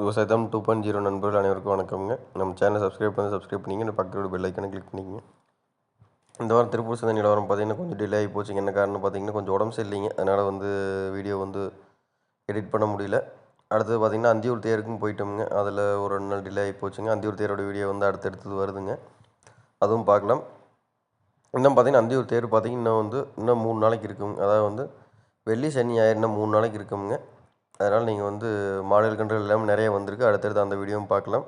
விவசாயத்தம் two point zero நண்பர்கள் அனைவருக்கும் வணக்கம்ங்க. நம்ம சேனலை சப்ஸ்கிரைப் பண்ணி சப்ஸ்கிரைப் பண்ணிங்க இந்த பக்கத்தோட பெல் ஐக்கனை கிளிக் பண்ணிக்கங்க. இந்த வாரம் திருப்பூர் சந்தை நிலவரம் பார்த்தீங்கன்னா கொஞ்சம் டிலே ஆகி போச்சுங்க. என்ன காரணம் பார்த்தீங்கன்னா கொஞ்சம் உடம்பு சரியில்லைங்க. அதனால் வந்து வீடியோ வந்து எடிட் பண்ண முடியல. அடுத்தது பார்த்தீங்கன்னா அந்தியூர் தேருக்கும் போயிட்டோம்ங்க. அதில் ஒரு ரெண்டு நாள் டிலே ஆகி போச்சுங்க. அந்தியூர் தேரோட வீடியோ வந்து அடுத்தடுத்தது வருதுங்க. அதுவும் பார்க்கலாம். இன்னும் பார்த்தீங்கன்னா அந்தியூர் தேர் பார்த்தீங்கன்னா இன்னும் வந்து இன்னும் மூணு நாளைக்கு இருக்குங்க. அதாவது வந்து வெள்ளி சனி ஆயிரம் மூணு நாளைக்கு இருக்குங்க. அதனால் நீங்கள் வந்து மாடல் கன்றுகள் எல்லாமே நிறைய வந்திருக்கு. அடுத்தடுத்து அந்த வீடியோவும் பார்க்கலாம்.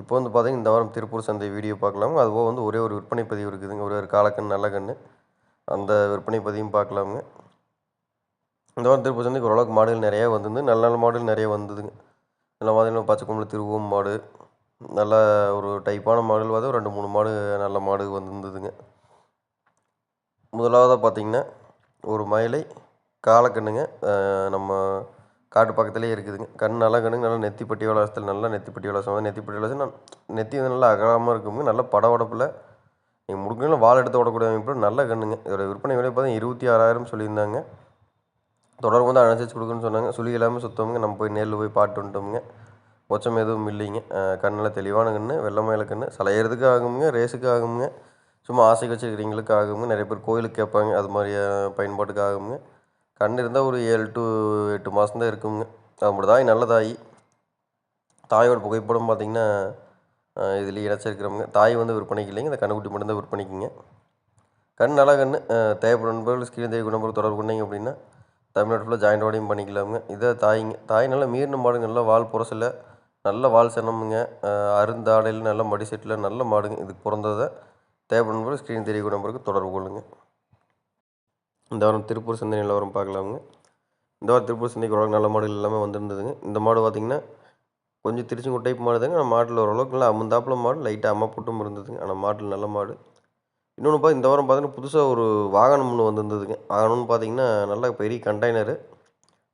இப்போ வந்து பார்த்தீங்கன்னா இந்த வாரம் திருப்பூர் சந்தை வீடியோ பார்க்கலாம். அதுபோக வந்து ஒரே ஒரு விற்பனை பதிவு இருக்குதுங்க. ஒரே ஒரு காலக்கண் நல்ல கன்று. அந்த விற்பனை பதிவும் பார்க்கலாமுங்க. இந்த வாரம் திருப்பூர் சந்தைக்கு ஓரளவுக்கு மாடுகள் நிறையா வந்திருந்து நல்ல நல்ல மாடுகள் நிறைய வந்ததுங்க. நல்ல பார்த்தீங்கன்னா பச்சை கும்பல் திருவோம் மாடு நல்ல ஒரு டைப்பான மாடுகள் வந்து ரெண்டு மூணு மாடு நல்ல மாடு வந்திருந்ததுங்க. முதலாவதாக பார்த்தீங்கன்னா ஒரு மயிலை காலக்கண்ணுங்க நம்ம காட்டு பக்கத்துலேயே இருக்குதுங்க. கண் நல்லா கண்ணுங்க நல்லா நெத்திப்பட்டி விளாசத்தில் நல்லா நெத்திப்பட்டி விளாசம். வந்து நெத்திப்பட்டி விளாசம் நெத்தி வந்து நல்லா அகலமாக இருக்குங்க. நல்ல படவடப்பில் நீங்கள் முடுக்கலாம் வால் எடுத்து ஓடக்கூடிய அமைப்பு நல்ல கண்ணுங்க. இதோட விற்பனை விலை பார்த்தீங்கன்னா இருபத்தி ஆறாயிரம் சொல்லியிருந்தாங்க. தொடர்பு வந்து அனுசரித்து கொடுக்குன்னு சொன்னாங்க. சுழி எல்லாமே சுத்தவங்க நம்ம போய் நேரில் போய் பாட்டு வந்துட்டோமுங்க. ஒச்சம் எதுவும் இல்லைங்க. கண்ணில் தெளிவான கன்று வெள்ளை கன்று சலையிறதுக்கு ஆகுங்க ரேஸுக்கு ஆகுங்க. சும்மா ஆசைக்கு வச்சுருக்கிறீங்களுக்கு ஆகுங்க. நிறைய பேர் கோயிலுக்கு கேட்பாங்க. அது மாதிரி பயன்பாட்டுக்கு ஆகுங்க. கண் இருந்தால் ஒரு ஏழு டு எட்டு மாதம் தான் இருக்குங்க. நம்மளோட தாய் நல்ல தாய் தாயோட புகைப்படம் பார்த்திங்கன்னா இதில் இணைச்சிருக்கிறவங்க. தாய் வந்து விற்பனைக்கு இல்லைங்க. இந்த கண்ணுக்குட்டி மட்டும்தான் விற்பனைக்குங்க. கண் நல்லா கண் தேவைப்படும் நண்பர்கள் ஸ்கிரீன் தேவை நம்பர் தொடர்பு கொண்டீங்க அப்படின்னா தமிழ்நாடு ஃபுல்லாக ஜாயிண்டோடையும் பண்ணிக்கலாமுங்க. இதை தாய்ங்க தாய் நல்லா மீறின மாடுங்க. நல்லா வால் புரசில் நல்ல வால் சனமுங்க. அருந்தாடையில் நல்ல மடி செட்டில் நல்ல மாடுங்க. இதுக்கு பிறந்ததை தேவைப்படும் நண்பர்கள் ஸ்க்ரீன் தெரிய நம்பருக்கு தொடர்பு கொள்ளுங்கள் இந்த வாரம் திருப்பூர் சந்தை நிலவரம் பார்க்கலாமுங்க. இந்த வாரம் திருப்பூர் சந்தைக்கு ஓரளவுக்கு நல்ல மாடுகள் எல்லாமே வந்திருந்ததுங்க. இந்த மாடு பார்த்திங்கன்னா கொஞ்சம் திருச்செங்கோடு டைப் மாடு தாங்க. ஆனால் மாட்டில் ஓரளவுக்கு நல்லா அமுந்தாப்பில் மாடு லைட்டாக அம்மா போட்டும் இருந்ததுங்க. ஆனால் மாட்டில் நல்ல மாடு. இன்னொன்று பார்த்து இந்த வாரம் பார்த்தீங்கன்னா புதுசாக ஒரு வாகனம் ஒன்று வந்திருந்ததுங்க. வாகனம்னு பார்த்தீங்கன்னா நல்ல பெரிய கண்டெய்னரு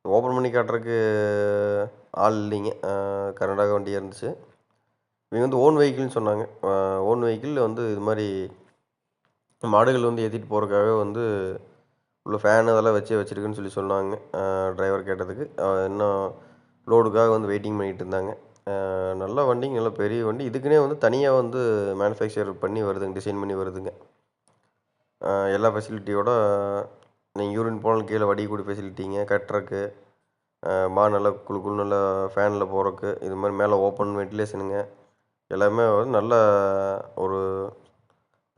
ஓப்பன் பண்ணி காட்டுறதுக்கு ஆள் இல்லைங்க. கர்நாடகா வண்டியாக இருந்துச்சு. இவங்க வந்து ஓன் வெஹிக்கிள்னு சொன்னாங்க. ஓன் வெஹிக்கிள் வந்து இது மாதிரி மாடுகள் வந்து ஏற்றிட்டு போகிறதுக்காக வந்து உள்ள ஃபேன் அதெல்லாம் வச்சு வச்சுருக்குன்னு சொல்லி சொன்னாங்க. டிரைவர் கேட்டதுக்கு. இன்னும் லோடுக்காக வந்து வெயிட்டிங் பண்ணிகிட்டு இருந்தாங்க. நல்ல வண்டிங்க நல்ல பெரிய வண்டி. இதுக்குன்னே வந்து தனியாக வந்து மேனுஃபேக்சர் பண்ணி வருதுங்க டிசைன் பண்ணி வருதுங்க. எல்லா ஃபெசிலிட்டியோட நீங்கள் யூரின் போனால் கீழே வடிக்கூடிய ஃபெசிலிட்டிங்க கட்டுறக்கு மா நல்லா குழு குழு நல்லா ஃபேனில் போகிறக்கு இது மாதிரி மேலே ஓப்பன் வென்டிலேஷனுங்க எல்லாமே வந்து நல்ல ஒரு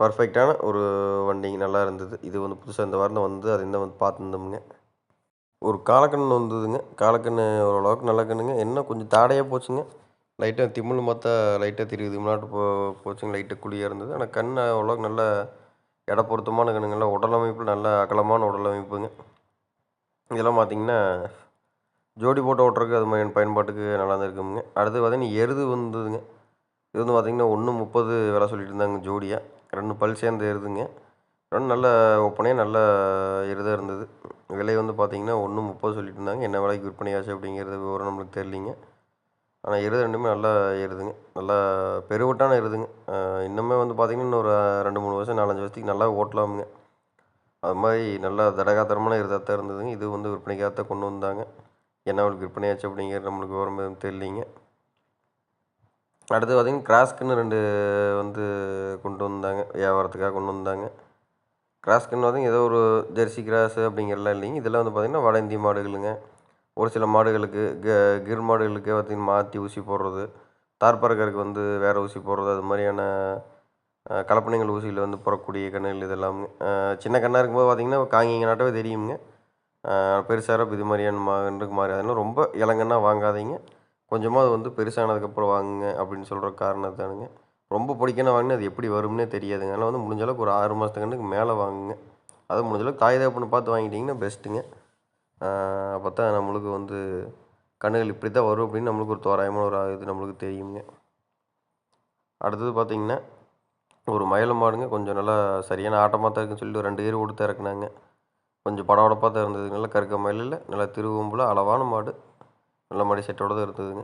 பர்ஃபெக்டான ஒரு வண்டிங்க நல்லா இருந்தது. இது வந்து புதுசாக இந்த வாரம் வந்து அது என்ன வந்து பார்த்துருந்தோமுங்க. ஒரு காலக்கண்ணு வந்ததுங்க. காலக்கண்ணு ஓரளவுக்கு நல்ல கண்ணுங்க என்ன கொஞ்சம் தாடையாக போச்சுங்க. லைட்டாக திம்முன்னு பார்த்தா லைட்டாக தெரியுது. முன்னாடி போ போச்சுங்க. லைட்டாக குழியாக இருந்தது. ஆனால் கண் ஓரளவுக்கு நல்ல இட பொருத்தமான கண்ணுங்கள உடல் நல்ல அகலமான உடலமைப்புங்க இதெல்லாம் பார்த்திங்கன்னா ஜோடி போட்டு ஓட்டுறதுக்கு அது மாதிரி பயன்பாட்டுக்கு நல்லா தான் இருக்குங்க அடுத்து பார்த்திங்கன்னா எருது வந்ததுங்க. இது வந்து பார்த்திங்கன்னா ஒன்று முப்பது விலை சொல்லிட்டு இருந்தாங்க ஜோடியாக ரெண்டு பல் சேர்ந்து எருதுங்க ரெண்டு நல்ல ஒப்பனையாக நல்ல எருதாக இருந்தது. விலை வந்து பார்த்திங்கன்னா ஒன்று முப்பது சொல்லிட்டு இருந்தாங்க என்ன விலைக்கு விற்பனை ஆச்சு அப்படிங்கிறது விவரம் நம்மளுக்கு தெரியலிங்க. ஆனால் எருது ரெண்டுமே நல்லா எருதுங்க நல்லா பெருவட்டான எருதுங்க இன்னுமே வந்து பார்த்திங்கன்னா இன்னொரு ரெண்டு மூணு வருஷம் நாலஞ்சு வருஷத்துக்கு நல்லா ஓட்டலாமுங்க. அது மாதிரி நல்லா தடகாத்திரமான எருதாக தான் இருந்ததுங்க. இது வந்து விற்பனைக்காக தான் கொண்டு வந்தாங்க. என்ன அவளுக்கு விற்பனையாச்சு அப்படிங்கிறது நம்மளுக்கு விவரம் எதுவும் தெரியலிங்க. அடுத்து பார்த்திங்கன்னா கிராஸ்க்குன்னு ரெண்டு வந்து கொண்டு வந்தாங்க வியாபாரத்துக்காக கொண்டு வந்தாங்க. கிராஸ்க்குன்னு பார்த்தீங்கன்னா ஏதோ ஒரு ஜெர்சி கிராஸு அப்படிங்கிறலாம் இல்லைங்க. இதெல்லாம் வந்து பார்த்திங்கன்னா வட இந்திய மாடுகளுங்க. ஒரு சில மாடுகளுக்கு க கிர் மாடுகளுக்கு பார்த்திங்கன்னா மாற்றி ஊசி போடுறது தார்பறக்கருக்கு வந்து வேறு ஊசி போடுறது அது மாதிரியான கலப்பனைகள் ஊசியில் வந்து புறக்கூடிய கண்ணுகள் இதெல்லாம் சின்ன கண்ணாக இருக்கும்போது பார்த்திங்கன்னா காங்கிங்கனாட்டவே தெரியுங்க. பெருசாக இது மாதிரியான மாடுக்கு மாறி அதெல்லாம் ரொம்ப இளங்கன்னா வாங்காதீங்க. கொஞ்சமாக அது வந்து பெருசானதுக்கப்புறம் வாங்குங்க அப்படின்னு சொல்கிற காரணத்தானுங்க. ரொம்ப பிடிக்கணும் வாங்கினா அது எப்படி வரும்னே தெரியாதுங்க. அதனால் வந்து முடிஞ்ச அளவுக்கு ஒரு ஆறு மாதத்துக்கு மேலே வாங்குங்க. அது முடிஞ்ச அளவுக்கு தாய் தேப்பன்னு பார்த்து வாங்கிட்டிங்கன்னா பெஸ்ட்டுங்க அப்போ தான் நம்மளுக்கு வந்து கண்ணுகள் இப்படி தான் வரும் அப்படின்னு நம்மளுக்கு ஒரு தோராயமான ஒரு இது நம்மளுக்கு தெரியுங்க. அடுத்தது பார்த்திங்கன்னா ஒரு மயில மாடுங்க. கொஞ்சம் நல்லா சரியான ஆட்டமாக தான் இருக்குன்னு சொல்லி ரெண்டு ஏர் கொடுத்து இறக்குனாங்க. கொஞ்சம் படபடப்பாக தான் இருந்தது. நல்லா கருக்க மயிலில் நல்லா திருவம்புல அளவான மாடு. நல்ல மாடி செட்டோட தான் இருந்ததுங்க.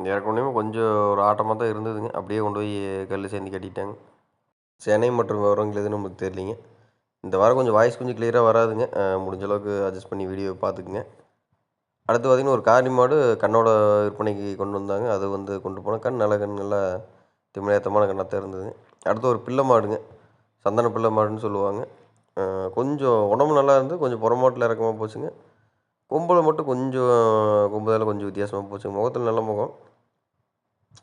இறக்கணுமே கொஞ்சம் ஒரு ஆட்டமாக தான் இருந்ததுங்க. அப்படியே கொண்டு போய் கல் சேர்ந்து கட்டிட்டாங்க. சென்னை மற்றும் விவரங்கள் எதுவும் நமக்கு தெரியலிங்க. இந்த வாரம் கொஞ்சம் வாய்ஸ் கொஞ்சம் கிளியராக வராதுங்க. முடிஞ்ச அளவுக்கு அட்ஜஸ்ட் பண்ணி வீடியோ பார்த்துக்குங்க. அடுத்து பார்த்திங்கன்னா ஒரு காரி மாடு கண்ணோட விற்பனைக்கு கொண்டு வந்தாங்க. அது வந்து கொண்டு போனால் கண் நல்ல கண் நல்லா திமிழேத்தமான கண்ணாக தான் இருந்தது அடுத்து ஒரு பிள்ளை மாடுங்க. சந்தன பிள்ளை மாடுன்னு சொல்லுவாங்க. கொஞ்சம் உடம்பு நல்லா இருந்து கொஞ்சம் புறமாட்டில் இறக்கமாக போச்சுங்க. கொம்பில் மட்டும் கொஞ்சம் கொம்புதால் கொஞ்சம் வித்தியாசமாக போச்சுங்க முகத்தில் நல்ல முகம்.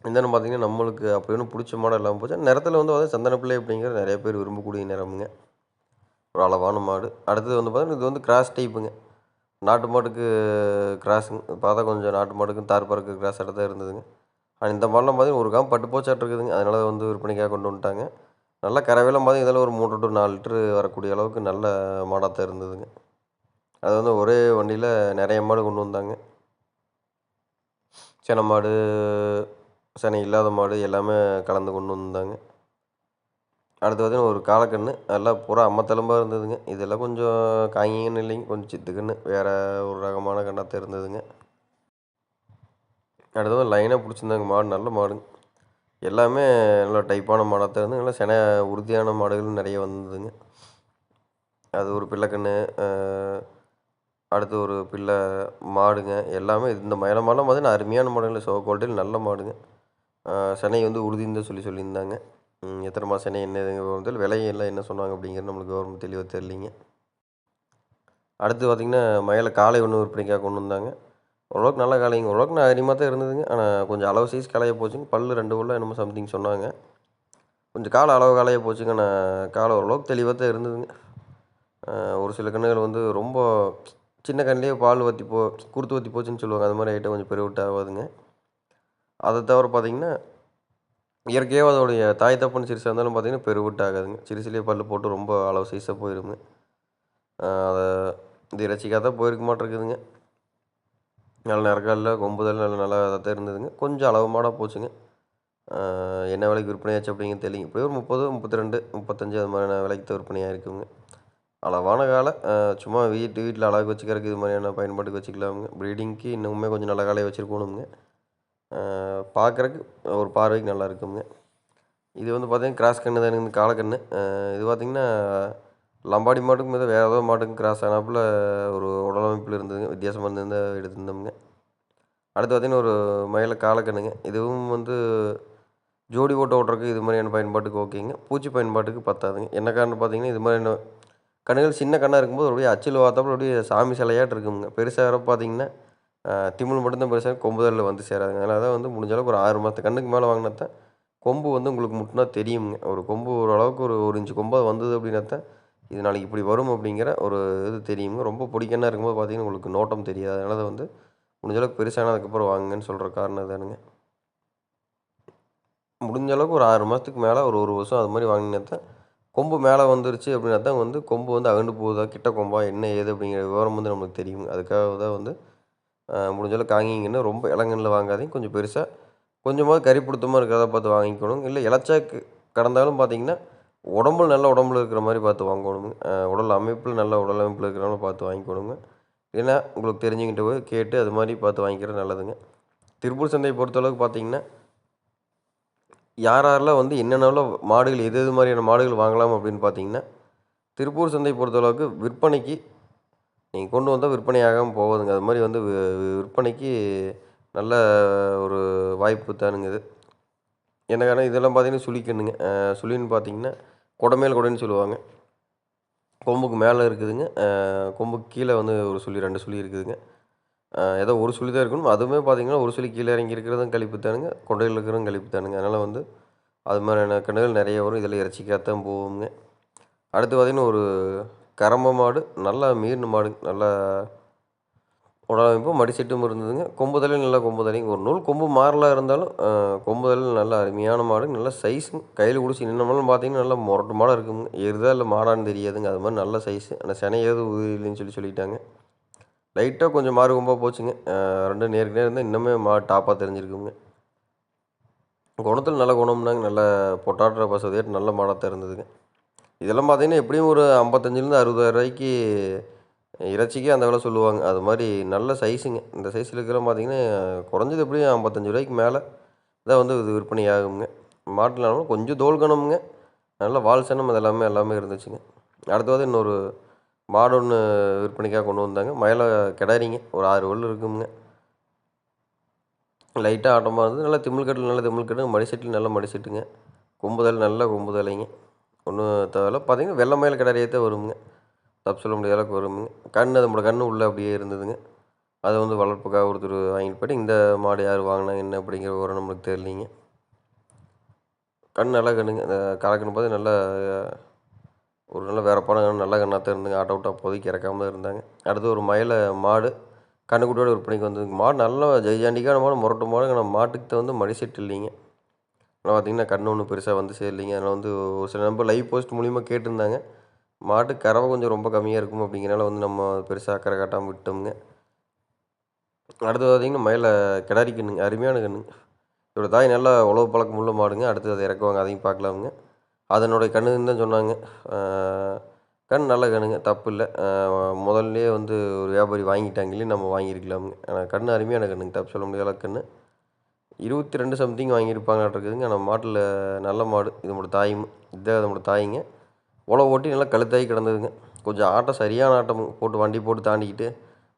என்னென்னு பார்த்தீங்கன்னா நம்மளுக்கு அப்படி ஒன்றும் பிடிச்ச மாடம் இல்லாமல் போச்சு. நிறத்தில் வந்து பார்த்தா சந்தன பிள்ளை நிறைய பேர் விரும்பக்கூடிய நிறமுங்க. ஒரு அளவான மாடு. அடுத்தது வந்து பார்த்தீங்கன்னா இது வந்து கிராஸ் டைப்புங்க. நாட்டு மாட்டுக்கு கிராஸுங்க பார்த்தா கொஞ்சம் நாட்டு மாட்டுக்கும் தார் பறக்கு கிராஸ் தான் இருந்ததுங்க. ஆனால் இந்த மாடலாம் பார்த்தீங்கன்னா ஒரு காம் பட்டு போச்சாட்டு இருக்குதுங்க. அதனால் வந்து விற்பனைக்காக கொண்டு வந்துட்டாங்க. நல்லா கறவையெல்லாம் பார்த்தீங்கன்னா இதில் ஒரு மூன்று டு நாலு லிட்டரு வரக்கூடிய அளவுக்கு நல்ல மாடாக தான் இருந்ததுங்க. அது வந்து ஒரே வண்டியில் நிறைய மாடு கொண்டு வந்தாங்க. சென மாடு செனை இல்லாத மாடு எல்லாமே கலந்து கொண்டு வந்தாங்க. அடுத்து பார்த்திங்கன்னா ஒரு காளைக்கன்று அதெல்லாம் பூரா அம்மத்தெலும்பாக இருந்ததுங்க. இதெல்லாம் கொஞ்சம் காய்ங்கன்னு இல்லைங்க கொஞ்சம் சித்துக்கன்று வேறு ஒரு ரகமான கண்ணாத்தான் இருந்ததுங்க அடுத்தது லைனாக பிடிச்சிருந்தாங்க மாடு நல்ல மாடுங்க. எல்லாமே நல்லா டைப்பான மாடாக தான் இருந்து நல்லா சென உறுதியான மாடுகள் நிறைய வந்ததுங்க. அது ஒரு பிள்ளைக்கன்று அடுத்து ஒரு பிள்ளை மாடுங்க எல்லாமே இந்த மயில மாடெலாம் பார்த்தீங்கன்னா அருமையான மாடுகள் சோ குவாலிட்டியில் நல்ல மாடுங்க. செனை வந்து உறுதின்னு சொல்லி சொல்லியிருந்தாங்க. எத்தனை மாதம் சென்னை என்ன வந்து விலையெல்லாம் என்ன சொன்னாங்க அப்படிங்கிறது நம்மளுக்கு கவர்மெண்ட் தெளிவாக தெரியலிங்க. அடுத்து பார்த்திங்கன்னா மயில காளை ஒன்று விற்பனைக்காக கொண்டு வந்தாங்க. ஓரளவுக்கு நல்ல காளைங்க. ஓரளவுக்கு நான் அதிகமாக தான் இருந்ததுங்க. ஆனால் கொஞ்சம் அளவு சைஸ் காளையாக போச்சுங்க. பல் ரெண்டு உள்ள என்னமோ சம்திங் சொன்னாங்க. கொஞ்சம் காலை அளவு காளையாக போச்சுங்க. நான் காலை ஓரளவுக்கு தெளிவாக தான் இருந்ததுங்க. ஒரு சில கண்ணுகள் வந்து ரொம்ப சின்ன கண்ணிலே பால் வற்றி போ குருத்து வற்றி போச்சுன்னு சொல்லுவாங்க. அது மாதிரி ஐட்டம் கொஞ்சம் பெருவிட்டு ஆகாதுங்க. அதை தவிர பார்த்திங்கன்னா இயற்கையாக அதோடைய தாய் தப்புன்னு சிறுசாக இருந்தாலும் பார்த்திங்கன்னா பெருவிட்டு ஆகாதுங்க. சிறுசுலேயே பல் போட்டு ரொம்ப அளவு சைஸாக போயிடுங்க அதை இது இறைச்சிக்காக தான் போயிருக்க மாட்டிருக்குதுங்க. நல்ல நிறக்காலில் கொம்புதல் நல்ல நல்லா தான் இருந்ததுங்க. கொஞ்சம் அளவு மாடாக போச்சுங்க. என்ன விலைக்கு விற்பனையாச்சு அப்படிங்கிறது தெரியல இப்படியே ஒரு முப்பது முப்பத்தி ரெண்டு முப்பத்தஞ்சு அது மாதிரியான விலைக்கு விற்பனையாக இருக்குங்க அளவான காலை. சும்மா வீட்டு வீட்டில் அழகு வச்சுக்கிறதுக்கு இது மாதிரியான பயன்பாட்டுக்கு வச்சுக்கலாமுங்க. ப்ரீடிங்க்கு இன்னுமே கொஞ்சம் நல்ல காலையை வச்சுருக்கணுங்க பார்க்குறக்கு ஒரு பார்வைக்கு நல்லா இருக்குங்க இது வந்து பார்த்திங்கன்னா கிராஸ் கன்று தான் இந்த காலக்கன்று இது பார்த்திங்கன்னா லம்பாடி மாட்டுக்கும் மீது வேறு ஏதோ மாட்டுக்கும் கிராஸ் ஆனாப்புல ஒரு உடலமைப்பில் இருந்ததுங்க. வித்தியாசமாக இருந்தது எடுத்திருந்தோம்ங்க. அடுத்து பார்த்திங்கன்னா ஒரு மயில காலக்கண்ணுங்க இதுவும் வந்து ஜோடி ஓட்ட ஓட்டுறதுக்கு இது மாதிரியான பயன்பாட்டுக்கு ஓகேங்க. பூச்சி பயன்பாட்டுக்கு பத்தாதுங்க. என்ன காரணம் பார்த்தீங்கன்னா இது மாதிரியான கண்ணுகள் சின்ன கண்ணாக இருக்கும்போது அப்படியே அச்சில் பார்த்தாப்புல அப்படியே சாமி சிலையாட்டு இருக்குங்க. பெருசாக பார்த்தீங்கன்னா திமிழ் மட்டும்தான் பெருசாக கொம்புதலில் வந்து சேராதுங்க. அதனால் தான் வந்து முடிஞ்ச அளவுக்கு ஒரு ஆறு மாதத்து கண்ணுக்கு மேலே வாங்கினா தான் கொம்பு வந்து உங்களுக்கு முட்டினா தெரியுங்க. ஒரு கொம்பு ஓரளவுக்கு ஒரு ஒரு இன்ச்சு கொம்பாக வந்தது அப்படின்னா தான் இது நாளைக்கு இப்படி வரும் அப்படிங்கிற ஒரு இது தெரியுங்க. ரொம்ப பிடிக்கன்னா இருக்கும்போது பார்த்தீங்கன்னா உங்களுக்கு நோட்டம் தெரியாது. அதனால் தான் வந்து முடிஞ்ச அளவுக்கு பெருசானதுக்கப்புறம் வாங்குங்கன்னு சொல்கிற காரணம் தானுங்க. முடிஞ்ச அளவுக்கு ஒரு ஆறு மாதத்துக்கு மேலே ஒரு ஒரு வருஷம் அது மாதிரி வாங்கினா தான் கொம்பு மேலே வந்துருச்சு அப்படின்னா தான் வந்து கொம்பு வந்து அகண்டு போகுதா கிட்ட கொம்பா என்ன ஏது அப்படிங்கிற விவரம் வந்து நம்மளுக்கு தெரியும். அதுக்காக தான் வந்து முடிஞ்சளவு காங்கிங்கன்னு ரொம்ப இளங்கன்னில் வாங்காதீங்க. கொஞ்சம் பெருசாக கொஞ்சமாக கறி பிடித்தமாக இருக்கிறத பார்த்து வாங்கிக்கணும். இல்லை இலச்சாக்கு கடந்தாலும் பார்த்தீங்கன்னா உடம்புல நல்ல உடம்புல இருக்கிற மாதிரி பார்த்து வாங்கணுங்க உடல் அமைப்பில் நல்ல உடல் அமைப்பில் இருக்கிறனால பார்த்து வாங்கிக்கணுங்க ஏன்னா உங்களுக்கு தெரிஞ்சுக்கிட்டு போய் கேட்டு அது மாதிரி பார்த்து வாங்கிக்கிறது நல்லதுங்க. திருப்பூர் சந்தையை பொறுத்தளவுக்கு பார்த்தீங்கன்னா யார் யாரெல்லாம் வந்து என்னென்னலாம் மாடுகள் எது எது மாதிரியான மாடுகள் வாங்கலாம் அப்படின்னு பார்த்தீங்கன்னா திருப்பூர் சந்தை பொறுத்தளவுக்கு விற்பனைக்கு நீங்கள் கொண்டு வந்தால் விற்பனை ஆகாமல் போகாதுங்க. அது மாதிரி வந்து விற்பனைக்கு நல்ல ஒரு வாய்ப்பு தானுங்க இது என்ன இதெல்லாம் பார்த்தீங்கன்னா சுழிக்கணுங்க சுழின்னு பார்த்தீங்கன்னா குடமேல் குடைன்னு சொல்லுவாங்க. கொம்புக்கு மேலே இருக்குதுங்க. கொம்புக்கு கீழே வந்து ஒரு சுழி ரெண்டு சுழி இருக்குதுங்க. ஏதோ ஒரு சுழி தான் இருக்கணும். அதுவுமே பார்த்தீங்கன்னா ஒரு சுழி கீழே இறங்கி இருக்கிறதும் கழிப்பு தானுங்க கொண்டையில் இருக்கிறதும் கழிப்பு தானுங்க அதனால் வந்து அது மாதிரியான கண்ணுகள் நிறைய வரும். இதில் இறைச்சிக்காகத்தான் போகுங்க. அடுத்து பார்த்திங்கன்னா ஒரு கரம்ப மாடு நல்லா மீறின மாடு நல்லா உடலமைப்பு மடிசெட்டும் இருந்ததுங்க. கொம்புதலையும் நல்லா கொம்புதலையும் ஒரு நூல் கொம்பு மாறலாக இருந்தாலும் கொம்புதல் நல்லா அருமையான மாடு. நல்ல சைஸுங்க கையில் குடிச்சு நின்னமாலும் பார்த்தீங்கன்னா நல்லா முரட்டு மாடாக இருக்குங்க. எருதா இல்லை மாடான்னு தெரியாதுங்க. அது மாதிரி நல்ல சைஸு ஆனால் செனை ஏது இல்லைன்னு சொல்லி சொல்லிட்டாங்க. லைட்டாக கொஞ்சம் மாறு கொம்பாக போச்சுங்க. ரெண்டும் நேருக்கு நேர் இருந்தால் இன்னுமே மா டாப்பாக தெரிஞ்சிருக்குங்க. குணத்தில் நல்ல குணம்னாங்க நல்ல பொட்டாட்டுற பசதியாக நல்ல மாடாக தான் இருந்ததுங்க இதெல்லாம் பார்த்தீங்கன்னா எப்படியும் ஒரு ஐம்பத்தஞ்சிலேருந்து அறுபதாயிரம் ரூபாய்க்கு இறைச்சிக்கே அந்த விலை சொல்லுவாங்க. அது மாதிரி நல்ல சைஸுங்க இந்த சைஸில் இருக்கிறலாம் பார்த்தீங்கன்னா குறைஞ்சது எப்படியும் ஐம்பத்தஞ்சு ரூபாய்க்கு மேலே தான் வந்து இது விற்பனை ஆகுங்க. மாட்டில் கொஞ்சம் தோல் கணமுங்க. நல்ல வால் சனம் அது எல்லாமே எல்லாமே இருந்துச்சுங்க. அடுத்தது இன்னொரு மாடு ஒன்று விற்பனைக்காக கொண்டு வந்தாங்க. மயிலை கிடாரிங்க ஒரு ஆறு வல் இருக்குங்க. லைட்டாக ஆட்டமாக இருந்தது. நல்லா திமிழ் கட்டில் நல்ல திமிழ் கட்டு மடி செட்டில் நல்ல மடி செட்டுங்க. கொம்புதல் நல்ல கொம்புதலைங்க. ஒன்றும் தேவையில்ல. பார்த்தீங்கன்னா வெள்ளை மயில் கிடாரியே தான் வருங்க தப்பு சொல்ல முடியாத அளவுக்கு வருங்க கண் நம்மளோட கண் உள்ளே அப்படியே இருந்ததுங்க. அதை வந்து வளர்ப்புக்காக ஒருத்தர் வாங்கிட்டு போயிட்டு இந்த மாடு யார் வாங்கினா என்ன அப்படிங்கிற விவரம் நம்மளுக்கு தெரியலிங்க. கண் நல்லா கண்ணுங்க. அந்த பார்த்து நல்லா ஒரு நல்ல வேறு படம் நல்ல கண்ணாக தான் இருந்துங்க ஆட்டோ அவுட்டாக அப்போதைக்கு இறக்காம தான் இருந்தாங்க. அடுத்து ஒரு மயிலை மாடு கண்ணுக்குட்டியோட விற்பனைக்கு வந்ததுங்க. மாடு நல்லா ஜெய்ஜாண்டிக்கான மாடு முரட்டு மாடு ஆனால் மாட்டுக்கு தகுந்த மடி செட் இல்லைங்க. ஆனால் பார்த்தீங்கன்னா கண்ணு ஒன்றும் பெருசாக வந்து சேரலிங்க. அதனால் வந்து ஒரு சில நம்ப லைவ் போஸ்ட் மூலிமா கேட்டிருந்தாங்க. மாட்டு கறவை கொஞ்சம் ரொம்ப கம்மியாக இருக்கும் அப்படிங்கிறனால வந்து நம்ம பெருசாக அக்கறை காட்டாமல் விட்டோமுங்க. அடுத்து பார்த்தீங்கன்னா மயில கிடாரி கண்ணுங்க அருமையான கண்ணுங்க. இதோட தாய் நல்லா உழவு பழக்கம் உள்ள மாடுங்க. அடுத்து அதை இறக்குவாங்க அதையும் பார்க்கலாமுங்க. அதனுடைய கண்ணுன்னு தான் சொன்னாங்க. கண் நல்ல கண்ணுங்க. தப்பு இல்லை. முதல்லையே வந்து ஒரு வியாபாரி வாங்கிட்டாங்களே நம்ம வாங்கியிருக்கலாமுங்க ஆனால் கண் அருமையான கண்ணுங்க. தப்பு சொல்ல முடியாத கண்ணு. இருபத்தி ரெண்டு சம்திங் வாங்கியிருப்பாங்களாட்டிருக்குதுங்க ஆனால் மாட்டில் நல்ல மாடு. இது நம்மளோட தாயும். இதுதான் நம்மளோட தாய்ங்க. உழவு ஓட்டி நல்லா கழுத்தாகி கிடந்ததுங்க. கொஞ்சம் ஆட்டம் சரியான ஆட்டம் போட்டு வண்டி போட்டு தாண்டிக்கிட்டு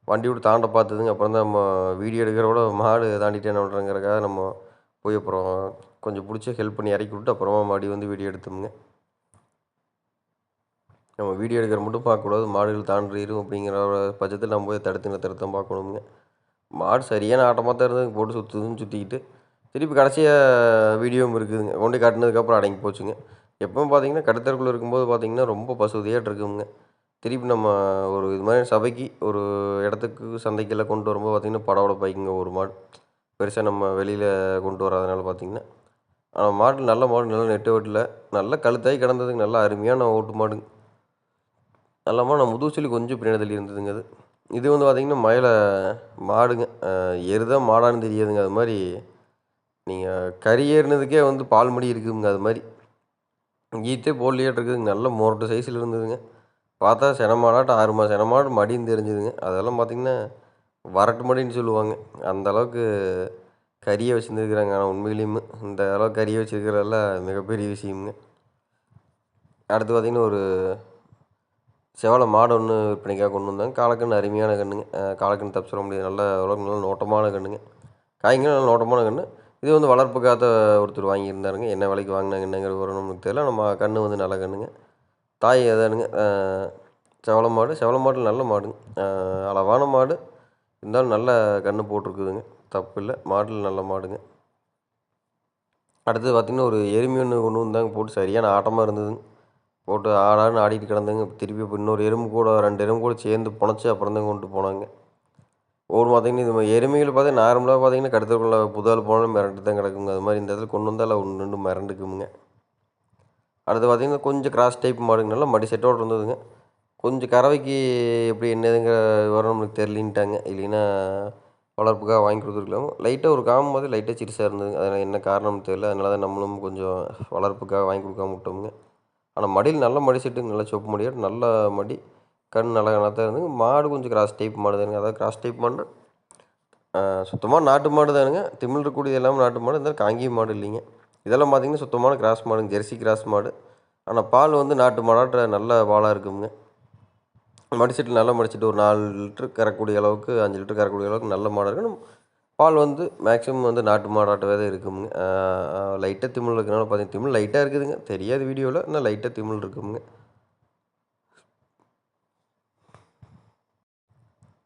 வண்டி விட்டு தாண்ட பார்த்ததுங்க. அப்புறம் தான் நம்ம வீடியோ எடுக்கிறோட மாடு தாண்டிட்டு என்ன பண்ணுறங்கிறக்காக நம்ம போய் அப்புறம் கொஞ்சம் பிடிச்சி ஹெல்ப் பண்ணி இறக்கி விட்டு அப்புறமா மாடி வந்து வீடியோ எடுத்தோமுங்க. நம்ம வீடியோ எடுக்கிற மட்டும் பார்க்கக்கூடாது. மாடுகள் தாண்டிடும் அப்படிங்கிற பட்சத்தில் நம்ம போய் தடுத்து நிறுத்தம் பார்க்கணுங்க மாடு சரியான ஆட்டமாக தான் இருந்தது. போட்டு சுற்றுதுன்னு சுற்றிக்கிட்டு திருப்பி கடைசியாக வீடியோவும் இருக்குதுங்க. கொண்டு காட்டினதுக்கப்புறம் அடங்கி போச்சுங்க. எப்பவும் பார்த்தீங்கன்னா கடத்தருக்குள்ளே இருக்கும்போது பார்த்தீங்கன்னா ரொம்ப பசுதியாட்டு இருக்குங்க திருப்பி நம்ம ஒரு இது மாதிரி சபைக்கு ஒரு இடத்துக்கு சந்தைக்கெல்லாம் கொண்டு வரும்போது பார்த்திங்கன்னா படவோட பைக்குங்க ஒரு மாடு. பெருசாக நம்ம வெளியில் கொண்டு வராதனால பார்த்திங்கன்னா ஆனால் மாடு நல்ல மாடு நல்ல நெட்டு ஓட்டில் நல்ல கழுத்தாகி கிடந்ததுங்க. நல்லா அருமையான ஓட்டு மாடுங்க. நல்ல மாடு நான் முதுகுச்சலி கொஞ்சம் பின்னாடி தள்ளி இருந்ததுங்க அது. இது வந்து பார்த்திங்கன்னா மயில மாடுங்க. எருதான் மாடான்னு தெரியாதுங்க. அது மாதிரி நீங்கள் கறி ஏறினதுக்கே வந்து பால் மடி இருக்குதுங்க அது மாதிரி. ஈத்தே போடலையாட்டு இருக்குதுங்க. நல்ல மொரட்டு சைஸில் இருந்ததுங்க. பார்த்தா செனமாடாட்டம் ஆறு மாதம் செனமாடு மடின்னு தெரிஞ்சுதுங்க. அதெல்லாம் பார்த்திங்கன்னா வரட்டு மடின்னு சொல்லுவாங்க. அந்த அளவுக்கு கறியை வச்சுருந்துருக்குறாங்க. ஆனால் உண்மையிலேயுமே இந்த அளவுக்கு கறியை வச்சுருக்கிறதெல்லாம் மிகப்பெரிய விஷயமுங்க. அடுத்து பார்த்திங்கன்னா ஒரு செவலை மாடு ஒன்று விற்பனைக்காக கொண்டு வந்தாங்க காலக்கன்று அருமையான கன்றுங்க காலக்கன்று தப்பு சொல்ல முடியாது. நல்ல அளவுக்கு நல்ல நோட்டமான கன்றுங்க காய்கறி நல்ல நோட்டமான கன்று இது வந்து வளர்ப்புக்காக ஒருத்தர் வாங்கியிருந்தாருங்க. என்ன விலைக்கு வாங்கினாங்க என்னங்கிற விவரம் நமக்கு தெரியல. நம்ம கன்று வந்து நல்ல கன்றுங்க தாய் அதானுங்க. செவலை மாடு. செவலை மாடு நல்ல மாடுங்க. அளவான மாடு. இருந்தாலும் நல்ல கன்று போட்டிருக்குதுங்க. தப்பு இல்லை மாடல் நல்ல மாடுங்க. அடுத்தது பார்த்திங்கன்னா ஒரு எருமை ஒன்று ஒன்று வந்தாங்க. போட்டு சரியான ஆட்டமாக இருந்ததுங்க போட்டு ஆடான்னு ஆடிட்டு கிடந்தங்க. திருப்பி இப்போ இன்னொரு எறும்பு கூட ரெண்டு எறும்பு கூட சேர்ந்து புணச்சி அப்புறம் தான் கொண்டு போனாங்க. ஒவ்வொரு பார்த்திங்கன்னா இது எருமைகள் பார்த்தீங்கன்னா நார்மலாக பார்த்திங்கன்னா கடுத்துக்குள்ள புதால் போனாலும் மிரண்டு தான் கிடக்குங்க. அது மாதிரி இந்த இடத்துல கொண்டு வந்தால் ஒன்று ரெண்டு மிரண்டுக்குமுங்க. அடுத்து பார்த்திங்கன்னா கொஞ்சம் கிராஸ் டைப் மாடுங்க. நல்லா மடி செட்டோடு இருந்ததுங்க. கொஞ்சம் கறவைக்கு எப்படி என்னதுங்கிற விவரம் நம்மளுக்கு தெரியலின்ட்டாங்க. இல்லைன்னா வளர்ப்புக்காக வாங்கி கொடுத்துருக்கலாம். லைட்டாக ஒரு காமம் போது லைட்டாக சிறுசாக இருந்ததுங்க அதில் என்ன காரணம்னு தெரியல. அதனால தான் நம்மளும் கொஞ்சம் வளர்ப்புக்காக வாங்கி கொடுக்காம விட்டோமுங்க. ஆனால் மடியில் நல்ல மடி செட்டுங்க நல்லா சொப்பு மடியாட்டு நல்ல மடி கண் நல்லா கணத்தான் தான் இருந்துங்க மாடு கொஞ்சம் கிராஸ் டைப் மாடு தானுங்க. அதாவது கிராஸ் டைப் மாடு சுத்தமாக நாட்டு மாடு தானுங்க. திமிழ் இருக்கக்கூடிய எல்லாமே நாட்டு மாடு. இருந்தாலும் காங்கி மாடு இல்லைங்க. இதெல்லாம் பார்த்திங்கன்னா சுத்தமான கிராஸ் மாடுங்க. ஜெர்சி கிராஸ் மாடு. ஆனால் பால் வந்து நாட்டு மாடாட்ட நல்ல பாலாக இருக்குங்க மடிச்சிட்டு நல்லா மடிச்சிட்டு ஒரு நாலு லிட்ரு கறக்கூடிய அளவுக்கு அஞ்சு லிட்டர் கறக்கூடிய அளவுக்கு நல்ல மாடாக இருக்கும் பால் வந்து மேக்ஸிமம் வந்து நாட்டு மாடாட்டவே தான் இருக்குங்க லைட்டாக திமிழ் இருக்கிறனால பார்த்தீங்கன்னா திமிழ் லைட்டாக இருக்குதுங்க. தெரியாது வீடியோவில் இன்னும் லைட்டாக திமிழ் இருக்குமுங்க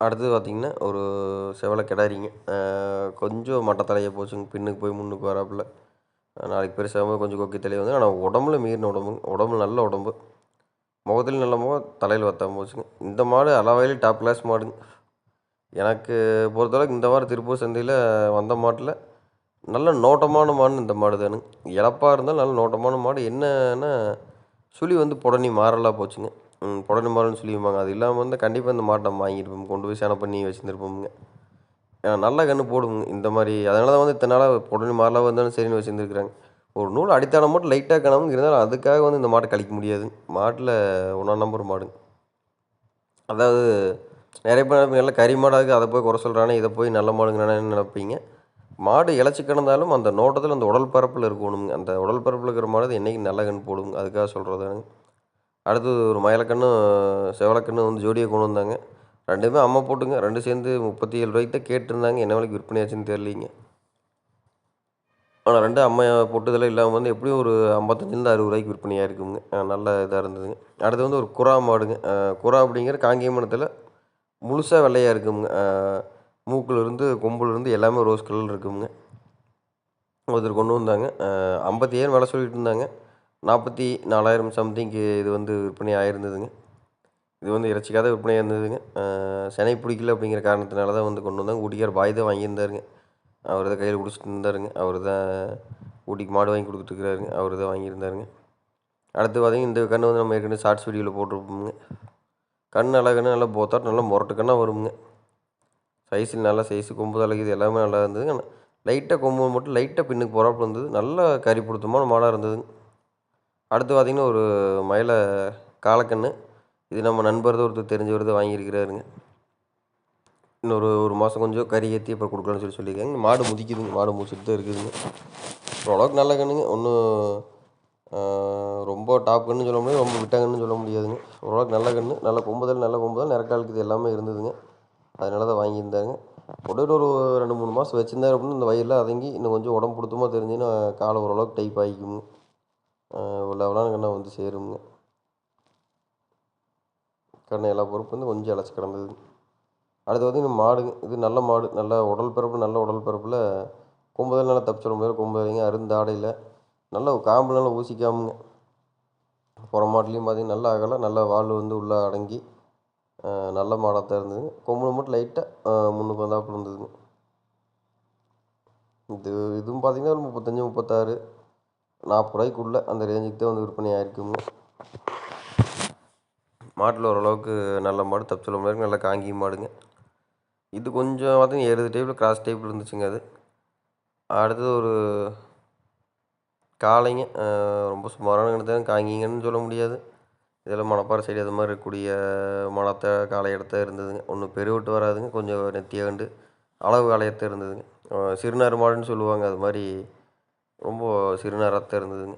அடுத்தது பார்த்திங்கன்னா ஒரு செவலை கிடாரிங்க. கொஞ்சம் மட்டை தலையை போச்சுங்க. பின்னுக்கு போய் முன்னுக்கு வராப்புல. நாளைக்கு பெருசாகும் கொஞ்சம் கொக்கி தலையை வந்து ஆனால் உடம்புல மீறின உடம்புங்க. உடம்பு நல்ல உடம்பு. முகத்தில் நல்ல முகம் தலையில் வத்தாமல் போச்சுங்க இந்த மாடு அளவையில் டாப் கிளாஸ் மாடுங்க. எனக்கு பொறுத்தளவுக்கு இந்த வாரம் திருப்பூர் சந்தையில் வந்த மாட்டில் நல்ல நோட்டமான மாடுன்னு இந்த மாடு தானுங்க. இழப்பாக இருந்தாலும் நல்ல நோட்டமான மாடு. என்னன்னா சுழி வந்து புடனி மாறலாக போச்சுங்க. புடனி மாறல்னு சொல்லிடுவாங்க அது இல்லாமல் வந்து கண்டிப்பாக இந்த மாட்டை நம்ம வாங்கியிருப்போம். கொண்டு போய் சேனை பண்ணி வச்சுருந்துருப்போமுங்க. நல்ல கன்று போடுங்க இந்த மாதிரி அதனால தான் வந்து இத்தனை நாளாக புடனி மாறலாக வந்தாலும் சரின்னு வச்சுருந்துருக்குறாங்க. ஒரு நூல் அடித்தான மட்டும் லைட்டாக காணாமல் இருந்தாலும் அதுக்காக வந்து இந்த மாட்டை கழிக்க முடியாது. மாட்டில் ஒன்றா நம்பர் மாடுங்க அதாவது நிறைய பேர் நல்லா கறி மாடாக அதை போய் குறை சொல்கிறானே இதை போய் நல்ல மாடுங்கிறானு நினைப்பீங்க. மாடு இழைச்சி கிடந்தாலும் அந்த நோட்டத்தில் அந்த உடல் பரப்பில் இருக்கணுங்க அந்த உடல் பரப்பில் இருக்கிற மாடு என்றைக்கு நல்ல கண் போடுங்க அதுக்காக சொல்கிறதானுங்க அடுத்தது ஒரு மயிலக்கண்ணும் செவலக்கண்ணும் வந்து ஜோடியை கொண்டு வந்தாங்க. ரெண்டுமே அம்மா போட்டுங்க. ரெண்டு சேர்ந்து முப்பத்தி ஏழு ரூபாய்க்கு தான் கேட்டிருந்தாங்க. என்ன விலைக்கு விற்பனை ஆச்சுன்னு தெரியலிங்க. ஆனால் ரெண்டும் அம்மா போட்டதெல்லாம் இல்லாமல் வந்து எப்படியும் ஒரு ஐம்பத்தஞ்சிலேருந்து அறுபது ரூபாய்க்கு விற்பனையாக இருக்குங்க. நல்ல இதாக இருந்ததுங்க. அடுத்து வந்து ஒரு குறா மாடுங்க. குரா அப்படிங்கிற காங்கேயமனத்தில் முழுசாக வெள்ளையாக இருக்குங்க. அஹ் மூக்குலேருந்து கொம்புலேருந்து எல்லாமே ரோஸ் கலர் இருக்குங்க. ஒருத்தர் கொண்டு வந்தாங்க. ஐம்பத்தி ஏழு விலை சொல்லிட்டு இருந்தாங்க. நாற்பத்தி நாலாயிரம் சம்திங்க்கு இது வந்து விற்பனை ஆகிருந்ததுங்க இது வந்து இறைச்சிக்காக தான் விற்பனையாக இருந்ததுங்க. அஹ் சினை பிடிக்கல அப்படிங்கிற காரணத்தினால தான் வந்து கொண்டு வந்தாங்க. ஊட்டிக்கார் பாய் தான் வாங்கியிருந்தாருங்க. அவர் தான் கையில் பிடிச்சிட்டு இருந்தாருங்க. அவர் தான் ஊட்டிக்கு மாடு வாங்கி கொடுத்துட்டுருக்காருங்க. அவர் தான் வாங்கியிருந்தாருங்க. அடுத்து பார்த்தீங்கன்னா இந்த கன்று வந்து நம்ம ஏற்கனவே ஷார்ட்ஸ் வீடியோவில் போட்டிருப்போமுங்க. கண் அழகுன்னு நல்லா போத்தாட்டு நல்லா முரட்டு கண்ணாக வருங்க. சைஸில் நல்லா சைஸு கொம்பு தலைக்குது எல்லாமே நல்லா இருந்ததுங்க. லைட்டாக கொம்பு மட்டும் லைட்டாக பின்னுக்கு போகிறாப்புல இருந்தது. நல்ல கறி பிடித்தமான மாடாக இருந்ததுங்க. அடுத்து பார்த்திங்கன்னா ஒரு மயில காலக்கண்ணு. இது நம்ம நண்பர் தான் ஒருத்தர் தெரிஞ்சவர் தான் வாங்கியிருக்கிறாருங்க. இன்னொரு ஒரு மாதம் கொஞ்சம் கறி ஏற்றி அப்புறம் கொடுக்கலான்னு சொல்லி சொல்லியிருக்காங்க. மாடு முதிக்குதுங்க மாடு முடிச்சுட்டு தான் இருக்குதுங்க ஓரளவுக்கு நல்ல கண்ணுங்க. ஒன்றும் ரொம்ப டாப் கண்ணுன்னு சொல்ல முடியாது ரொம்ப விட்டாங்கன்னு சொல்ல முடியாதுங்க. ஓரளவுக்கு நல்ல கண்ணு நல்ல கொம்புதல் நல்ல கொம்புதல் நிறக்காலுக்கு இது எல்லாமே இருந்ததுங்க. அதனால தான் வாங்கியிருந்தாங்க. உடனே ஒரு ரெண்டு மூணு மாதம் வச்சுருந்தாரு அப்படின்னு இந்த வயலில் அதங்கி இன்னும் கொஞ்சம் உடம்பு பிடித்தமா தெரிஞ்சுன்னா காலை ஓரளவுக்கு டைப் ஆகிக்குங்க. லெவலான கண்ணை வந்து சேருங்க. கண்ணை எல்லா பொறுப்பு வந்து கொஞ்சம் இழைச்சி கிடந்தது அடுத்து பார்த்திங்கன்னா மாடுங்க இது நல்ல மாடு நல்ல உடல் பிறப்பு நல்ல உடல் பிறப்பில் கொம்புதல் நல்லா தப்பிச்சிட முடியாது கொம்புதலைங்க அருந்தாடையில் நல்ல காம்பு நல்லா ஊசிக்காமுங்க. புற மாட்டுலேயும் பார்த்திங்கன்னா நல்லா அகல நல்ல வால் வந்து உள்ளே அடங்கி நல்ல மாடாக தான் இருந்ததுங்க கொம்புல மட்டும் லைட்டாக முன்னுக்கு வந்தாப்புல இருந்ததுங்க. இது இதுவும் பார்த்திங்கன்னா ஒரு முப்பத்தஞ்சு முப்பத்தாறு நாற்பது ரூபாய்க்குள்ளே அந்த ரேஞ்சுக்கு தான் வந்து விற்பனை ஆகிருக்குங்க மாட்டில் ஓரளவுக்கு நல்ல மாடு தப்பு சொல்ல முடியாது நல்ல காங்கி மாடுங்க. இது கொஞ்சம் பார்த்தீங்கன்னா எருது டைப்பில் கிராஸ் டைப்பில் இருந்துச்சுங்க அது. அடுத்தது ஒரு காளைங்க ரொம்ப சுமாரான கணக்கு காங்கிங்கன்னு சொல்ல முடியாது. இதெல்லாம் மணப்பாறை சைடு அது மாதிரி இருக்கக்கூடிய மணத்தை காளை இடத்த இருந்ததுங்க. ஒன்றும் பெருவிட்டு வராதுங்க. கொஞ்சம் நெத்தியாண்டு அளவு காளையத்தை இருந்ததுங்க. சிறுநாறு மாடுன்னு சொல்லுவாங்க. அது மாதிரி ரொம்ப சிறுநாராக இருந்ததுங்க.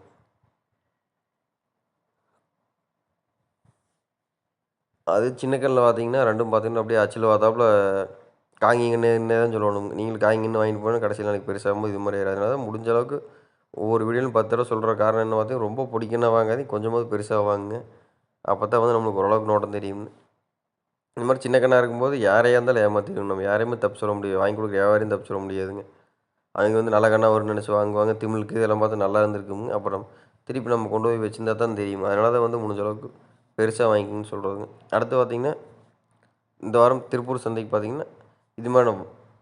அது சின்ன கல்லில் பார்த்தீங்கன்னா ரெண்டும் பார்த்தீங்கன்னா அப்படியே அச்சில் பார்த்தாப்புல காங்கிங்கன்னு தான் சொல்லணும். நீங்களும் காங்கிங்கன்னு வாங்கிட்டு போனால் கடைசியில் எனக்கு பெருசாகும்போது இது மாதிரி ஆயிடும் அதனால தான் முடிஞ்ச அளவுக்கு ஒவ்வொரு வீடியோலையும் பத்து தடவை சொல்கிற காரணம் என்ன பார்த்தீங்கன்னா ரொம்ப பிடிக்குன்னா வாங்காதீங்க கொஞ்சமாவது பெருசாக வாங்குங்க. அப்போ தான் வந்து நம்மளுக்கு ஓரளவுக்கு நோட்டம் தெரியும்னு. இந்த மாதிரி சின்ன கண்ணாக இருக்கும்போது யாரையாக இருந்தாலும் ஏமாற்றிடும் நம்ம. யாரையுமே தப்பு சொல்ல முடியாது. வாங்கி கொடுக்குற யாரையும் தப்பு சொல்ல முடியாதுங்க. அவங்க வந்து நல்ல கண்ணாக வரும்னு நினச்சி வாங்குவாங்க. திமிழுக்கு இதெல்லாம் பார்த்து நல்லா இருந்திருக்குங்க அப்புறம் திருப்பி நம்ம கொண்டு போய் வச்சிருந்தா தான் தெரியும். அதனால தான் வந்து முடிஞ்ச அளவுக்கு பெருசாக வாங்கிக்கணும்னு சொல்கிறதுங்க அடுத்து பார்த்திங்கன்னா இந்த வாரம் திருப்பூர் சந்தைக்கு பார்த்திங்கன்னா இது மாதிரி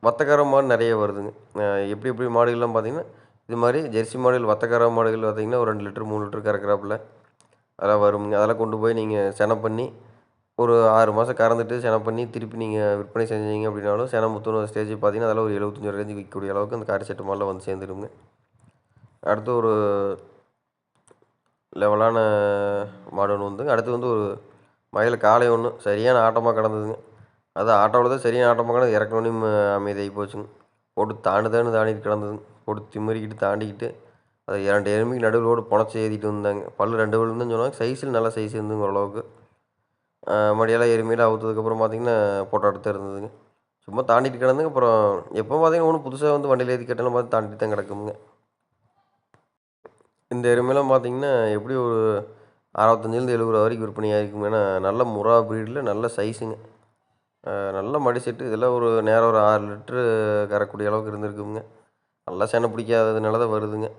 வத்தக்கார மாடு நிறைய வருதுங்க. எப்படி எப்படி மாடுகள்லாம் பார்த்திங்கன்னா இது மாதிரி ஜெர்சி மாடுகள் வத்தக்கார மாடுகள் பார்த்திங்கன்னா ஒரு ரெண்டு லிட்டர் மூணு லிட்டர் கறக்குறாப்புல. அதெல்லாம் வருங்க. அதெல்லாம் கொண்டு போய் நீங்கள் செனை பண்ணி ஒரு ஆறு மாதம் கறந்துட்டு செனை பண்ணி திருப்பி நீங்கள் விற்பனை செஞ்சீங்க அப்படின்னாலும் செனை முத்துன ஸ்டேஜ் பார்த்தீங்கன்னா அதெல்லாம் ஒரு எழுபத்தஞ்சு ரேஞ்சு விற்கக்கூடிய அளவுக்கு அந்த காரி செட்டு மாடலாம் வந்து சேர்ந்துருங்க அடுத்து ஒரு லெவலான மாடு ஒன்று வந்துங்க. அடுத்து வந்து ஒரு மயில் காளை ஒன்று சரியான ஆட்டமாக கடந்ததுங்க. அது ஆட்டோவில் தான் சரியான ஆட்டோ பார்க்கணும். இறக்கணும் அமைதியாகி போச்சுங்க. போட்டு தாண்டு தாண்டு தாண்டிட்டு கிடந்ததுங்க. போட்டு திமிரிக்கிட்டு தாண்டிக்கிட்டு அது இரண்டு எருமைக்கு நடுவில் ஓடு புணச்சி ஏற்றிட்டு வந்தாங்க. பல்லு ரெண்டு பல்லு சொன்னாங்க. சைஸில் நல்ல சைஸ் இருந்துங்க ஓரளவுக்கு. மடியெல்லாம் எருமையில் அவுத்ததுக்கப்புறம் பார்த்திங்கன்னா போட்டோ எடுத்து இருந்ததுங்க. சும்மா தாண்டிட்டு கிடந்துங்க அப்புறம் எப்போ பார்த்தீங்கன்னா ஒன்றும் புதுசாக வந்து வண்டியில் ஏற்றி கட்டலாம் பார்த்து தாண்டிட்டு தான் கிடக்குங்க இந்த எருமையெல்லாம் பார்த்தீங்கன்னா எப்படி ஒரு அறுபத்தஞ்சிலேருந்து எழுபது ரூபா வரைக்கும் விற்பனை ஆகிருக்கும் ஏன்னா நல்ல முறா ப்ரீடில் நல்ல சைஸுங்க நல்ல மடி செட்டு. இதில் ஒரு நேரம் ஒரு ஆறு லிட்ரு கறக்கூடிய அளவுக்கு இருந்திருக்குங்க. நல்லா செனை பிடிக்காததுனால தான் வருதுங்க.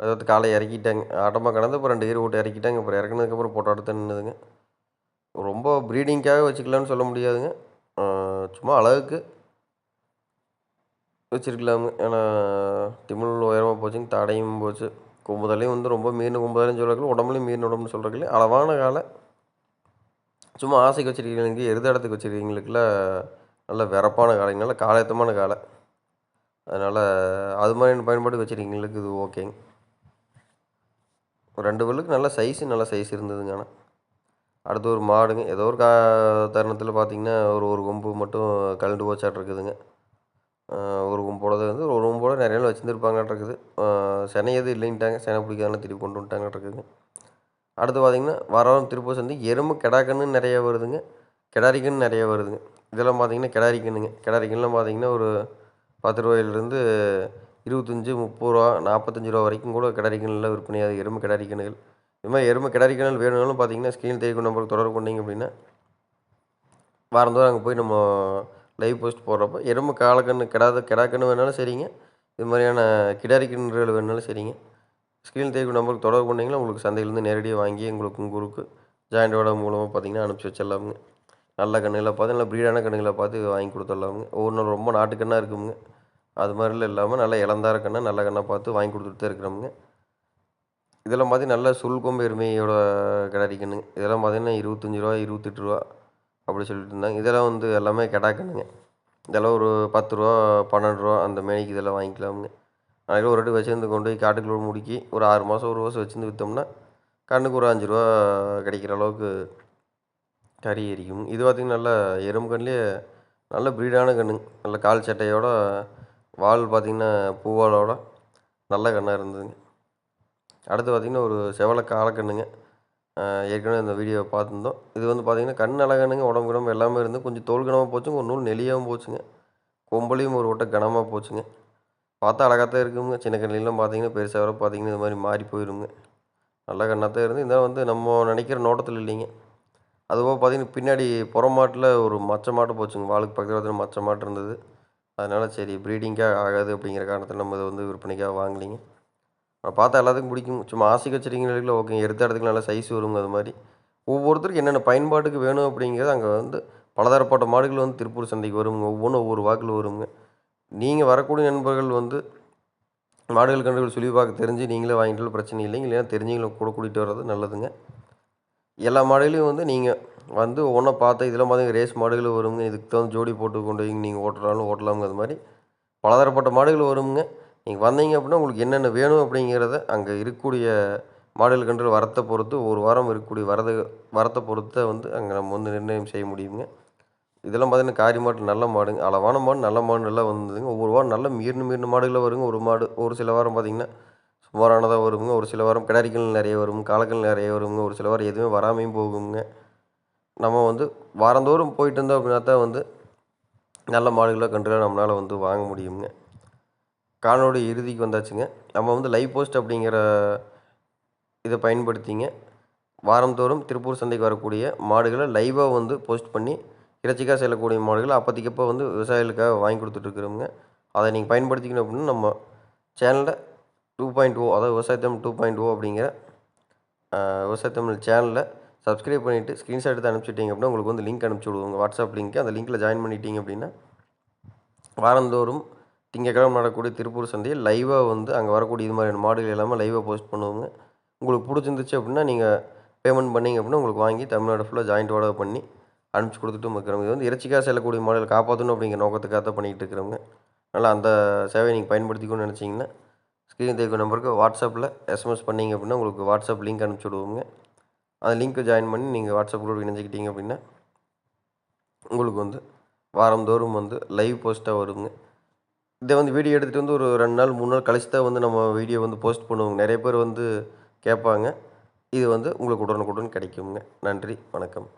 அதாவது காலை இறக்கிட்டாங்க. ஆட்டமாக கடந்து அப்புறம் ரெண்டு ஈர் விட்டு இறக்கிட்டாங்க. அப்புறம் இறக்குனதுக்கப்புறம் போட்டோ எடுத்து நின்றுதுங்க ரொம்ப ப்ரீடிங்க்காக வச்சுக்கலான்னு சொல்ல முடியாதுங்க. சும்மா அழகுக்கு வச்சுருக்கலாமுங்க. ஏன்னா திமிழ் உயரமாக போச்சுங்க. தாடையும் போச்சு. கும்புதலையும் வந்து ரொம்ப மீன் கும்புதலையும் சொல்கிறதுல உடம்புலையும் மீன் உடம்புன்னு சொல்கிறதுல அளவான காலை சும்மா ஆசைக்கு வச்சுருக்கீங்களுக்கு எருத இடத்துக்கு வச்சுருக்கீங்களுக்குலாம் நல்ல வெறப்பான காளைங்க நல்ல காலையத்தமான காலை அதனால் அது மாதிரி பயன்பாட்டுக்கு வச்சுருக்கீங்களுக்கு இது ஓகேங்க ஒரு ரெண்டு பல்லுக்கு நல்ல சைஸு நல்ல சைஸ் இருந்ததுங்க ஆனால் அடுத்து ஒரு மாடுங்க. ஏதோ ஒரு கா தருணத்தில் பார்த்தீங்கன்னா ஒரு ஒரு கொம்பு மட்டும் கழண்டு போச்சாட்டு இருக்குதுங்க. ஒரு கும்போட வந்து ஒரு கும்போட நிறைய நாள் வச்சுருந்துருப்பாங்கட்டு இருக்குது. செனை எதுவும் இல்லைன்ட்டாங்க. செனை பிடிக்காதனால திருப்பி கொண்டு வந்துட்டாங்கட்டு இருக்குதுங்க. அடுத்து பார்த்திங்கன்னா வாரம் திருப்பூர் சந்தை எருமை கிடா கன்று நிறைய வருதுங்க. கிடாரி கன்று நிறைய வருதுங்க. இதெல்லாம் பார்த்திங்கன்னா கிடாரி கன்றுங்க கிடாரி கன்றுலாம் பார்த்திங்கன்னா ஒரு பத்து ரூபாயிலிருந்து இருபத்தஞ்சி முப்பது ரூபா நாற்பத்தஞ்சி ரூபா வரைக்கும் கூட கிடாரி கன்றுலாம் விற்பனையாகுது எருமை கிடாரி கன்றுகள் இது மாதிரி எருமை கிடாரி கன்றுகள் வேணும்னாலும் பார்த்திங்கன்னா ஸ்க்ரீன் தெரிவிக்கும் நம்பருக்கு தொடர்பு கொண்டீங்க அப்படின்னா வாரந்தோறும் அங்கே போய் நம்ம லைவ் போஸ்ட் போடுறப்ப எருமை காலக்கன்று கிடாத கிடா வேணாலும் சரிங்க. இது மாதிரியான கிடாரி கன்றுகள் வேணாலும் சரிங்க. ஸ்க்ரீன் தெரிவிக்கும் நம்பருக்கு தொடர்பு பண்ணிங்கன்னா உங்களுக்கு சந்தையிலேருந்து நேரடியாக வாங்கி உங்களுக்கு உங்கள் ஜாயிண்டோட மூலமாக பார்த்தீங்கன்னா அனுப்பிச்சி வச்சிடலாமுங்க. நல்ல கன்றுகளை பார்த்து நல்ல ப்ரீடான கண்ணுகளை பார்த்து வாங்கி கொடுத்துடலாமுங்க. ஒவ்வொரு நாள் ரொம்ப நாட்டுக்கண்ணாக இருக்குமுங்க. அது மாதிரிலாம் இல்லாமல் நல்ல இளந்தார கண்ணை நல்ல கண்ணை பார்த்து வாங்கி கொடுத்துட்டு தான் இருக்கிறோமுங்க. இதெல்லாம் பார்த்திங்கன்னா நல்ல சுல் கொம்பு எருமையோட கிடாரி இதெல்லாம் பார்த்திங்கன்னா இருபத்தஞ்சி ரூபா இருபத்தெட்டு ரூபா அப்படி சொல்லிட்டு இருந்தாங்க. இதெல்லாம் வந்து எல்லாமே கிடாக்கணுங்க இதெல்லாம் ஒரு பத்து ரூபா பன்னெண்டு ரூபா அந்த மேனிக்கு இதெல்லாம் வாங்கிக்கலாமுங்க. நாளைக்கு ஒரு வாட்டி வச்சுருந்து கொண்டு போய் காட்டுக்குள்ளே முடுக்கி ஒரு ஆறு மாதம் ஒரு வருஷம் வச்சுருந்து விற்றோம்னா கண்ணுக்கு ஒரு அஞ்சு ரூபா கிடைக்கிற அளவுக்கு கறி எரிக்கும் இது பார்த்திங்கன்னா நல்லா எறும்பு கன்றுலேயே நல்ல ப்ரீடான கன்றுங்க நல்ல கால் சட்டையோட வால் பார்த்திங்கன்னா பூவாலோட நல்ல கன்றாக இருந்ததுங்க. அடுத்து பார்த்திங்கன்னா ஒரு செவலை காலக்கண்ணுங்க ஏற்கனவே இந்த வீடியோவை பார்த்துருந்தோம். இது வந்து பார்த்திங்கன்னா கண் அழகனுங்க உடம்பு கிடம்பு எல்லாமே இருந்து கொஞ்சம் தோல் கனமாக போச்சுங்க ஒரு நூல் நெளியாகவும் போச்சுங்க. கொம்பளையும் ஒரு ஒட்டை கனமாக போச்சுங்க. பார்த்தா அழகாக தான் இருக்குங்க. சின்ன கண்ணிலாம் பார்த்தீங்கன்னா பெருசாக வர பார்த்தீங்கன்னா இது மாதிரி மாறி போயிருங்க. நல்ல கண்ணாக தான் இருந்து இதெல்லாம் வந்து நம்ம நினைக்கிற நோட்டத்தில் இல்லைங்க. அதுபோக பார்த்தீங்கன்னா பின்னாடி புறமாட்டில் ஒரு மச்ச மாட்டு போச்சுங்க. வாளுக்கு பக்கத்தில் மச்ச மாட்டு இருந்தது. அதனால் சரி ப்ரீடிங்காக ஆகாது அப்படிங்கிற காரணத்தில் நம்ம இதை வந்து விற்பனைக்காக வாங்கலிங்க. பார்த்தா எல்லாத்துக்கும் பிடிக்கும் சும்மா ஆசைக்கு வச்சுருக்கீங்களா ஓகே எடுத்த இடத்துக்கு நல்லா சைஸ் வருங்க அது மாதிரி. ஒவ்வொருத்தருக்கும் என்னென்ன பயன்பாட்டுக்கு வேணும் அப்படிங்கிறது அங்கே வந்து பலதரப்பட்ட மாடுகள் வந்து திருப்பூர் சந்தைக்கு வருங்க. ஒவ்வொன்றும் ஒவ்வொரு வாக்கில் வருங்க. நீங்கள் வரக்கூடிய நண்பர்கள் வந்து மாடுகள் கன்றுகள் சொல்லி பார்க்க தெரிஞ்சு நீங்களே வாங்கிட்டு பிரச்சனை இல்லைங்க இல்லைன்னா தெரிஞ்சவங்களை கூட கூட்டிகிட்டு வர்றது நல்லதுங்க. எல்லா மாடுகளையும் வந்து நீங்கள் வந்து ஒவ்வொன்றா பார்த்து இதெல்லாம் பார்த்தீங்கன்னா ரேஸ் மாடுகள் வருங்க. இதுக்கு தகுந்த ஜோடி போட்டு கொண்டு போய் நீங்கள் ஓட்டுறாலும் ஓட்டலாமுங்க அது மாதிரி பலதரப்பட்ட மாடுகள் வருங்க. நீங்கள் வந்தீங்க அப்படின்னா உங்களுக்கு என்னென்ன வேணும் அப்படிங்கிறத அங்கே இருக்கக்கூடிய மாடுகள் கன்று வரத்தை பொறுத்து ஒரு வாரம் இருக்கக்கூடிய வரது வரத்தை பொறுத்த வந்து அங்கே நம்ம வந்து நிர்ணயம் செய்ய முடியுங்க. இதெல்லாம் பார்த்தீங்கன்னா காரி மாடு நல்ல மாடுங்க. அளவான மாடு நல்ல மாடு நல்லா வந்ததுங்க. ஒவ்வொரு வாரம் நல்ல மீறின மீறின மாடுகளில் வருங்க. ஒரு மாடு ஒரு சில வாரம் பார்த்திங்கன்னா சுமாரானதாக வருங்க. ஒரு சில வாரம் கிடாரிகள் நிறைய வரும் காலங்கள் நிறைய வருங்க. ஒரு சில வாரம் எதுவுமே வராமையும் போகுங்க. நம்ம வந்து வாரந்தோறும் போயிட்டு இருந்தோம் அப்படின்னா தான் வந்து நல்ல மாடுகளை கன்றுகளை நம்மளால் வந்து வாங்க முடியுங்க. காணொலி இறுதிக்கு வந்தாச்சுங்க. நம்ம வந்து லைவ் போஸ்ட் அப்படிங்கிற இதை பயன்படுத்திங்க. வாரந்தோறும் திருப்பூர் சந்தைக்கு வரக்கூடிய மாடுகளை லைவாக வந்து போஸ்ட் பண்ணி இறைச்சிக்காக செல்லக்கூடிய மாடுகள் அப்போதைக்கப்போ வந்து விவசாயிகளுக்காக வாங்கி கொடுத்துட்ருக்குறோங்க அதை நீங்கள் பயன்படுத்திக்கணும் அப்படின்னா நம்ம சேனலில் டூ பாயிண்ட் ஓ அதாவது விவசாயத்தமிழ் டூ பாயிண்ட் ஓ அப்படிங்கிற விவசாயத்தமிழ் சேனலில் சப்ஸ்கிரைப் பண்ணிவிட்டு ஸ்க்ரீன்ஷாட் எடுத்து அனுப்பிச்சிட்டிங்க அப்படின்னா உங்களுக்கு வந்து லிங்க் அனுப்பிச்சி விடுவோங்க வாட்ஸ்அப் லிங்க் அந்த லிங்க்கில் ஜாயின் பண்ணிட்டீங்க அப்படின்னா வாரந்தோறும் திங்கக்கிழமை நடக்கக்கூடிய திருப்பூர் சந்தையில் லைவாக வந்து அங்கே வரக்கூடிய இது மாதிரியான மாடுகள் எல்லாமே லைவாக போஸ்ட் பண்ணுவோங்க. உங்களுக்கு பிடிச்சிருந்துச்சு அப்படின்னா நீங்கள் பேமெண்ட் பண்ணிங்க அப்படின்னா உங்களுக்கு வாங்கி தமிழ்நாடு ஃபுல்லாக ஜாயிண்ட் ஆர்டர் பண்ணி அனுப்பிச்சி கொடுத்துட்டும் இருக்கிறவங்க. இது வந்து இறைச்சிக்காக செல்லக்கூடிய மாடுகள் காப்பாற்றணும் அப்படிங்கிற நோக்கத்துக்காக தான் பண்ணிகிட்டு இருக்கிறோங்க அதனால் அந்த சேவையை நீங்கள் பயன்படுத்திக்கணும்னு நினச்சிங்கன்னா ஸ்க்ரீன் தேக்கு நம்பருக்கு வாட்ஸ்அப்பில் எஸ்எம்எஸ் பண்ணிங்க அப்படின்னா உங்களுக்கு வாட்ஸ்அப் லிங்க் அனுப்பிச்சி விடுவோங்க அந்த லிங்க்கை ஜாயின் பண்ணி நீங்கள் வாட்ஸ்அப் குரூப் இணைஞ்சிக்கிட்டீங்க அப்படின்னா உங்களுக்கு வந்து வாரந்தோறும் வந்து லைவ் போஸ்ட்டாக வருங்க. இதை வந்து வீடியோ எடுத்துகிட்டு வந்து ஒரு ரெண்டு நாள் மூணு நாள் கழிச்சு தான் வந்து நம்ம வீடியோ வந்து போஸ்ட் பண்ணுவோங்க. நிறைய பேர் வந்து கேட்பாங்க. இது வந்து உங்களுக்கு உடனுக்குடன் கிடைக்குங்க. நன்றி வணக்கம்.